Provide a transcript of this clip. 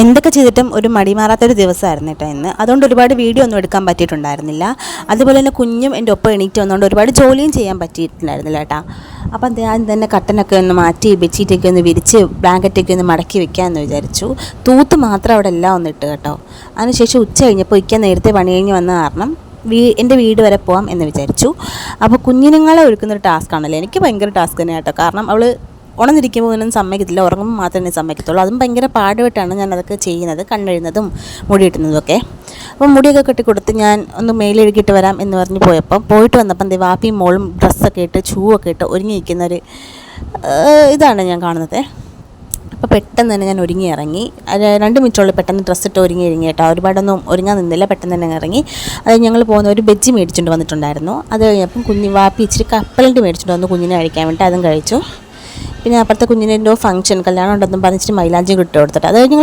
എന്തൊക്കെ ചെയ്തിട്ടും ഒരു മടി മടിമാറാത്തൊരു ദിവസമായിരുന്നു കേട്ടോ ഇന്ന്. അതുകൊണ്ട് ഒരുപാട് വീഡിയോ ഒന്നും എടുക്കാൻ പറ്റിയിട്ടുണ്ടായിരുന്നില്ല. അതുപോലെ തന്നെ കുഞ്ഞും എന്റെ ഒപ്പം എണീറ്റ് വന്നുകൊണ്ട് ഒരുപാട് ജോലിയും ചെയ്യാൻ പറ്റിയിട്ടുണ്ടായിരുന്നില്ല കേട്ടോ. അപ്പം ഞാൻ തന്നെ കട്ടനൊക്കെ ഒന്ന് മാറ്റി ബെഡ്ഷീറ്റൊക്കെ ഒന്ന് വിരിച്ച് ബ്ലാങ്കറ്റൊക്കെ ഒന്ന് മടക്കി വെക്കാമെന്ന് വിചാരിച്ചു. തൂത്ത് മാത്രം അവിടെ എല്ലാം ഒന്ന് ഇട്ട് കേട്ടോ. അതിനുശേഷം ഉച്ച കഴിഞ്ഞപ്പോൾ ഇക്കാൻ നേരത്തെ പണി കഴിഞ്ഞ് വന്ന കാരണം വീ എന്റെ വീട് വരെ പോകാം എന്ന് വിചാരിച്ചു. അപ്പോൾ കുഞ്ഞിനുങ്ങളെ ഒരുക്കുന്നൊരു ടാസ്ക് ആണല്ലോ എനിക്ക് ഭയങ്കര ടാസ്ക് തന്നെ കേട്ടോ. കാരണം അവൾ ഉണർന്നിരിക്കുമ്പോൾ ഒന്നും സമ്മതിക്കത്തില്ല ഉറങ്ങുമ്പോൾ മാത്രമേ സമ്മതിക്കത്തുള്ളൂ. അതും ഭയങ്കര പാടുപെട്ടാണ് ഞാൻ അതൊക്കെ ചെയ്യുന്നത് കണ്ണെഴുന്നതും മുടിയിട്ടുന്നതും ഒക്കെ. അപ്പോൾ മുടിയൊക്കെ കെട്ടിക്കൊടുത്ത് ഞാൻ ഒന്ന് മേലെഴുകിയിട്ട് വരാം എന്ന് പറഞ്ഞ് പോയപ്പോൾ പോയിട്ട് വന്നപ്പം ദേ വാപ്പിയും മോളും ഡ്രസ്സൊക്കെ ഇട്ട് ചൂവൊക്കെ ഇട്ട് ഒരുങ്ങിയിരിക്കുന്നൊരു ഒരു ഇതാണ് ഞാൻ കാണുന്നത്. അപ്പോൾ പെട്ടെന്ന് തന്നെ ഞാൻ ഒരുങ്ങി ഇറങ്ങി. രണ്ട് മിനിറ്റുള്ളിൽ പെട്ടെന്ന് ഡ്രസ്സ് ഇട്ട് ഒരുങ്ങി ഇറങ്ങി കേട്ടോ. ഒരുപാടൊന്നും ഒരുങ്ങാൻ നിന്നില്ല പെട്ടെന്ന് തന്നെ ഇറങ്ങി. അത് ഞങ്ങൾ പോകുന്ന ഒരു ബെജ്ജി മേടിച്ചുകൊണ്ട് വന്നിട്ടുണ്ടായിരുന്നു. അത് കഴിഞ്ഞപ്പം കുഞ്ഞ് വാപ്പി ഇച്ചിരി കപ്പലണ്ടി മേടിച്ചുകൊണ്ട് വന്നു കുഞ്ഞിനെ കഴിക്കാൻ വേണ്ടി അതും കഴിച്ചു. പിന്നെ അപ്പുറത്തെ കുഞ്ഞിന്റെ എന്തോ ഫംഗ്ഷൻ കല്യാണം ഉണ്ടെന്നും പറഞ്ഞിട്ട് മൈലാഞ്ചി കിട്ടുകൊടുത്തിട്ട് അത് കഴിഞ്ഞ്